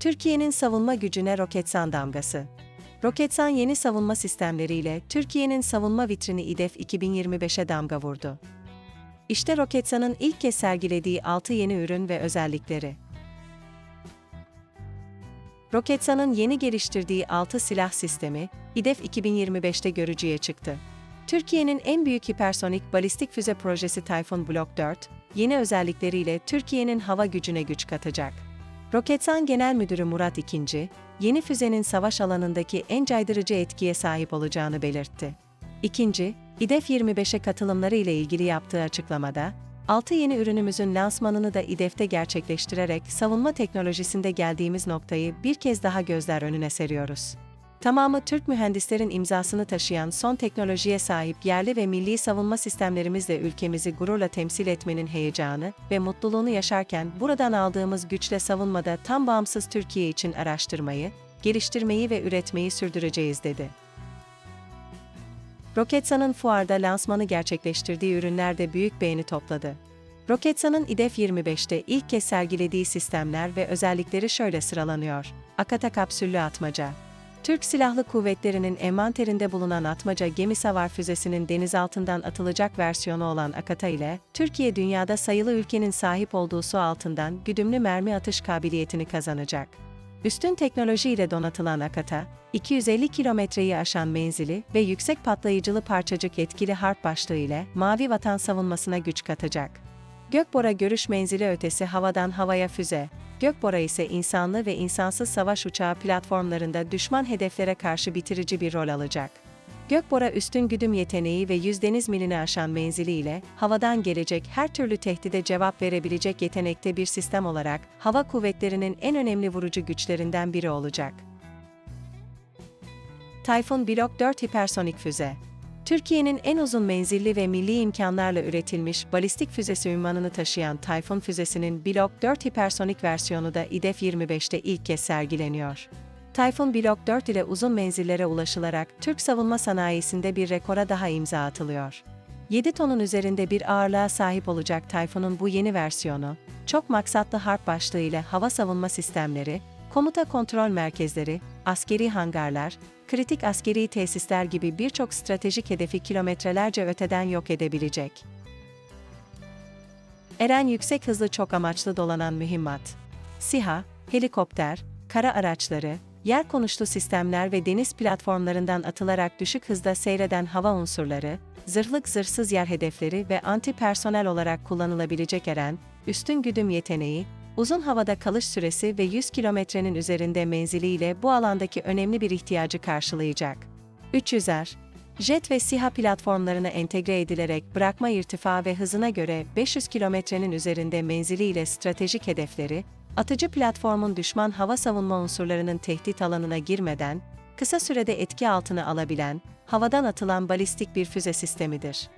Türkiye'nin savunma gücüne Roketsan damgası. Roketsan yeni savunma sistemleriyle Türkiye'nin savunma vitrini İDEF 2025'e damga vurdu. İşte Roketsan'ın ilk kez sergilediği 6 yeni ürün ve özellikleri. Roketsan'ın yeni geliştirdiği 6 silah sistemi, İDEF 2025'te görücüye çıktı. Türkiye'nin en büyük hipersonik balistik füze projesi Typhoon Block 4, yeni özellikleriyle Türkiye'nin hava gücüne güç katacak. Roketsan Genel Müdürü Murat İkinci, yeni füzenin savaş alanındaki en caydırıcı etkiye sahip olacağını belirtti. İkinci, İDEF 25'e katılımları ile ilgili yaptığı açıklamada, 6 yeni ürünümüzün lansmanını da İDEF'te gerçekleştirerek savunma teknolojisinde geldiğimiz noktayı bir kez daha gözler önüne seriyoruz. Tamamı Türk mühendislerin imzasını taşıyan son teknolojiye sahip yerli ve milli savunma sistemlerimizle ülkemizi gururla temsil etmenin heyecanı ve mutluluğunu yaşarken buradan aldığımız güçle savunmada tam bağımsız Türkiye için araştırmayı, geliştirmeyi ve üretmeyi sürdüreceğiz dedi. Roketsan'ın fuarda lansmanı gerçekleştirdiği ürünler de büyük beğeni topladı. Roketsan'ın İDEF 25'te ilk kez sergilediği sistemler ve özellikleri şöyle sıralanıyor. Akata kapsüllü atmaca. Türk Silahlı Kuvvetleri'nin envanterinde bulunan atmaca gemi savar füzesinin denizaltından atılacak versiyonu olan Akata ile, Türkiye dünyada sayılı ülkenin sahip olduğu su altından güdümlü mermi atış kabiliyetini kazanacak. Üstün teknoloji ile donatılan Akata, 250 kilometreyi aşan menzili ve yüksek patlayıcılı parçacık etkili harp başlığı ile mavi vatan savunmasına güç katacak. Gökbora görüş menzili ötesi havadan havaya füze, Gökbora ise insanlı ve insansız savaş uçağı platformlarında düşman hedeflere karşı bitirici bir rol alacak. Gökbora üstün güdüm yeteneği ve 100 deniz milini aşan menziliyle havadan gelecek her türlü tehdide cevap verebilecek yetenekte bir sistem olarak hava kuvvetlerinin en önemli vurucu güçlerinden biri olacak. Typhoon Block 4 hipersonik füze Türkiye'nin en uzun menzilli ve milli imkanlarla üretilmiş balistik füzesi ünvanını taşıyan Typhoon füzesinin Block 4 hipersonik versiyonu da İDEF 25'te ilk kez sergileniyor. Typhoon Block 4 ile uzun menzillere ulaşılarak Türk savunma sanayisinde bir rekora daha imza atılıyor. 7 tonun üzerinde bir ağırlığa sahip olacak Typhoon'un bu yeni versiyonu, çok maksatlı harp başlığıyla hava savunma sistemleri, komuta kontrol merkezleri, askeri hangarlar, kritik askeri tesisler gibi birçok stratejik hedefi kilometrelerce öteden yok edebilecek. Eren yüksek hızlı çok amaçlı dolanan mühimmat. SİHA, helikopter, kara araçları, yer konuşlu sistemler ve deniz platformlarından atılarak düşük hızda seyreden hava unsurları, zırhlık zırhsız yer hedefleri ve anti personel olarak kullanılabilecek Eren, üstün güdüm yeteneği, uzun havada kalış süresi ve 100 kilometrenin üzerinde menziliyle bu alandaki önemli bir ihtiyacı karşılayacak. 300'er, jet ve SİHA platformlarına entegre edilerek bırakma irtifa ve hızına göre 500 kilometrenin üzerinde menziliyle stratejik hedefleri, atıcı platformun düşman hava savunma unsurlarının tehdit alanına girmeden, kısa sürede etki altına alabilen, havadan atılan balistik bir füze sistemidir.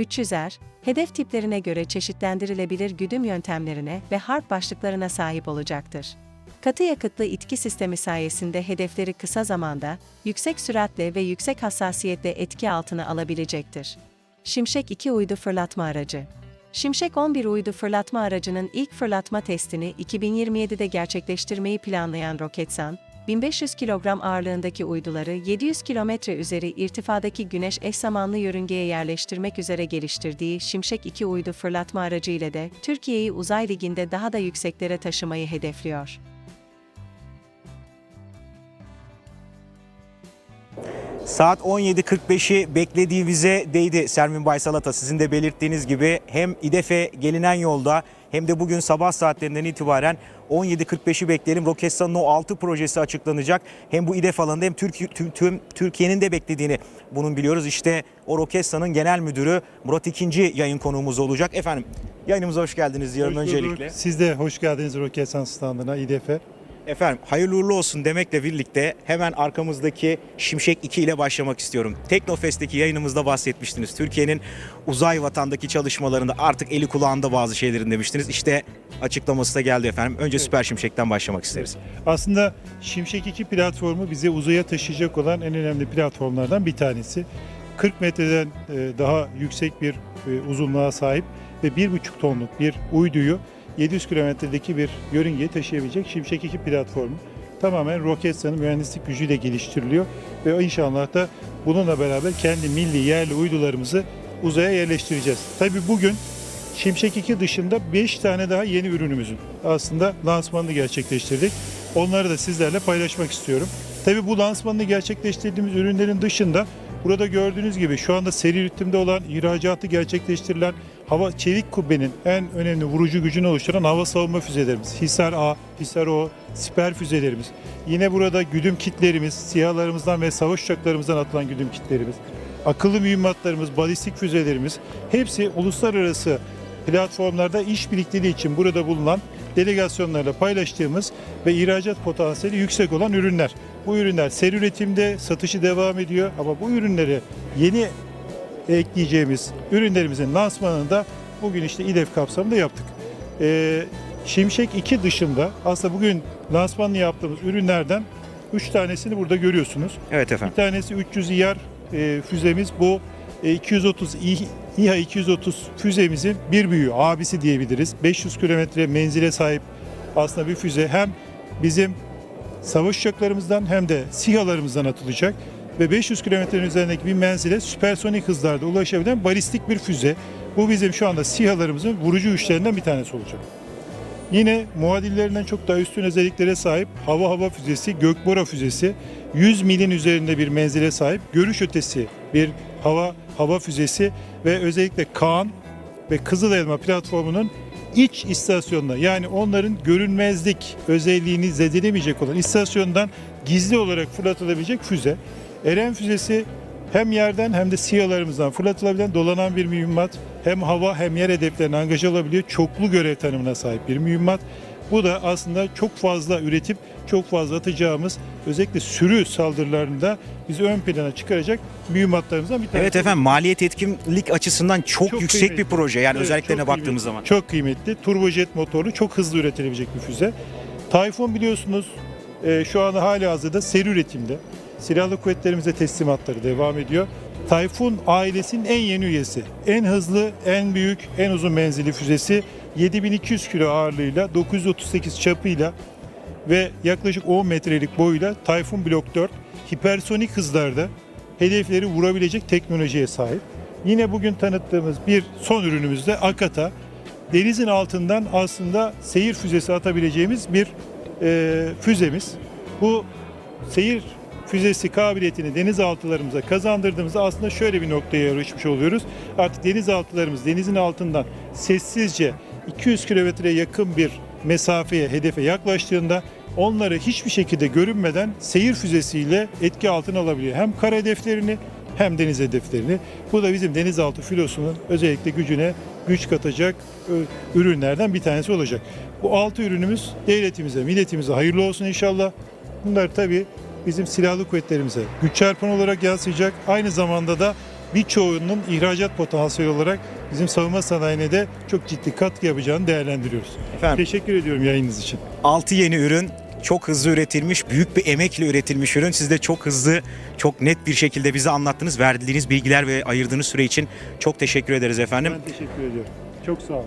300'er, hedef tiplerine göre çeşitlendirilebilir güdüm yöntemlerine ve harp başlıklarına sahip olacaktır. Katı yakıtlı itki sistemi sayesinde hedefleri kısa zamanda, yüksek süratle ve yüksek hassasiyetle etki altına alabilecektir. Şimşek 2 uydu fırlatma aracı Şimşek 11 uydu fırlatma aracının ilk fırlatma testini 2027'de gerçekleştirmeyi planlayan Roketsan, 1500 kilogram ağırlığındaki uyduları 700 kilometre üzeri irtifadaki güneş eş zamanlı yörüngeye yerleştirmek üzere geliştirdiği Şimşek 2 uydu fırlatma aracı ile de Türkiye'yi uzay liginde daha da yükseklere taşımayı hedefliyor. Saat 17.45'i beklediğimize değdi Sermin Baysalata. Sizin de belirttiğiniz gibi hem İDEF'e gelinen yolda hem de bugün sabah saatlerinden itibaren 17.45'i bekleyelim. Roketsan'ın o 6 projesi açıklanacak. Hem bu İDEF alanında hem Türk, tüm, tüm Türkiye'nin de beklediğini bunun biliyoruz. İşte o Roketsan'ın genel müdürü Murat İkinci yayın konuğumuz olacak. Efendim yayınımıza hoş geldiniz diyorum Hoş öncelikle. Siz de hoş geldiniz Roketsan standına İDF'e. Efendim hayırlı uğurlu olsun demekle birlikte hemen arkamızdaki Şimşek 2 ile başlamak istiyorum. Teknofest'teki yayınımızda bahsetmiştiniz. Türkiye'nin uzay vatandaki çalışmalarında artık eli kulağında bazı şeylerin demiştiniz. İşte açıklaması da geldi efendim. Önce Süper Şimşek'ten başlamak isteriz. Aslında Şimşek 2 platformu bizi uzaya taşıyacak olan en önemli platformlardan bir tanesi. 40 metreden e, daha yüksek bir e, uzunluğa sahip ve 1,5 tonluk bir uyduyu 700 kilometredeki bir yörüngeyi taşıyabilecek Şimşek 2 platformu tamamen Roketsan'ın mühendislik gücüyle geliştiriliyor ve inşallah da bununla beraber kendi milli yerli uydularımızı uzaya yerleştireceğiz. Tabii bugün Şimşek 2 dışında 5 tane daha yeni ürünümüzün aslında lansmanını gerçekleştirdik. Onları da sizlerle paylaşmak istiyorum. Tabii bu lansmanını gerçekleştirdiğimiz ürünlerin dışında burada gördüğünüz gibi şu anda seri üretimde olan, ihracatı gerçekleştirilen hava çelik kubbenin en önemli vurucu gücünü oluşturan hava savunma füzelerimiz. Hisar A, Hisar O, siper füzelerimiz. Yine burada güdüm kitlerimiz, sihalarımızdan ve savaş uçaklarımızdan atılan güdüm kitlerimiz. Akıllı mühimmatlarımız, balistik füzelerimiz hepsi uluslararası platformlarda iş birlikteliği için burada bulunan delegasyonlarla paylaştığımız ve ihracat potansiyeli yüksek olan ürünler. Bu ürünler seri üretimde satışı devam ediyor ama bu ürünleri yeni ekleyeceğimiz ürünlerimizin lansmanını da bugün işte İDEF kapsamında yaptık. Ee, Şimşek 2 dışında aslında bugün lansmanını yaptığımız ürünlerden 3 tanesini burada görüyorsunuz. Evet Bir efendim. tanesi 300 İYAR e, füzemiz. Bu e, 230 İ- İHA 230 füzemizin bir büyüğü, abisi diyebiliriz. 500 kilometre menzile sahip aslında bir füze. Hem bizim savaş uçaklarımızdan hem de SİHA'larımızdan atılacak ve 500 kilometrenin üzerindeki bir menzile süpersonik hızlarda ulaşabilen balistik bir füze. Bu bizim şu anda SİHA'larımızın vurucu güçlerinden bir tanesi olacak. Yine muadillerinden çok daha üstün özelliklere sahip hava hava füzesi, Gökbora füzesi 100 milin üzerinde bir menzile sahip görüş ötesi bir hava hava füzesi ve özellikle Kaan ve Kızıl Elma platformunun iç istasyonuna yani onların görünmezlik özelliğini zedelemeyecek olan istasyondan gizli olarak fırlatılabilecek füze. Eren füzesi hem yerden hem de siyalarımızdan fırlatılabilen dolanan bir mühimmat. Hem hava hem yer hedeflerine angaj olabiliyor. Çoklu görev tanımına sahip bir mühimmat. Bu da aslında çok fazla üretip çok fazla atacağımız özellikle sürü saldırılarında bizi ön plana çıkaracak mühimmatlarımızdan bir tanesi. Evet efendim maliyet etkinlik açısından çok, Çok yüksek kıymetli. bir proje. Yani Evet, özelliklerine baktığımız kıymetli. zaman. Çok kıymetli. Turbojet motorlu, çok hızlı üretilebilecek bir füze. Tayfun biliyorsunuz e, şu anda hali hazırda seri üretimde. Silahlı kuvvetlerimize teslimatları devam ediyor. Tayfun ailesinin en yeni üyesi. En hızlı, en büyük, en uzun menzilli füzesi 7200 kilo ağırlığıyla, 938 çapıyla ve yaklaşık 10 metrelik boyuyla Tayfun Block 4 hipersonik hızlarda hedefleri vurabilecek teknolojiye sahip. Yine bugün tanıttığımız bir son ürünümüz de Akata. Denizin altından aslında seyir füzesi atabileceğimiz bir e, füzemiz. Bu seyir füzesi kabiliyetini denizaltılarımıza kazandırdığımızda aslında şöyle bir noktaya yarışmış oluyoruz. Artık denizaltılarımız denizin altından sessizce 200 kilometreye yakın bir mesafeye, hedefe yaklaştığında onları hiçbir şekilde görünmeden seyir füzesiyle etki altına alabiliyor. Hem kara hedeflerini hem deniz hedeflerini. Bu da bizim denizaltı filosunun özellikle gücüne güç katacak e, ürünlerden bir tanesi olacak. Bu altı ürünümüz devletimize, milletimize hayırlı olsun inşallah. Bunlar tabii bizim silahlı kuvvetlerimize güç çarpanı olarak yansıyacak. Aynı zamanda da birçoğunun ihracat potansiyeli olarak bizim savunma sanayine de çok ciddi katkı yapacağını değerlendiriyoruz. Efendim Teşekkür ediyorum yayınınız için. 6 yeni ürün çok hızlı üretilmiş, büyük bir emekle üretilmiş ürün. Siz de çok hızlı, çok net bir şekilde bize anlattınız. Verdiğiniz bilgiler ve ayırdığınız süre için çok teşekkür ederiz efendim. Ben teşekkür ediyorum. Çok sağ olun.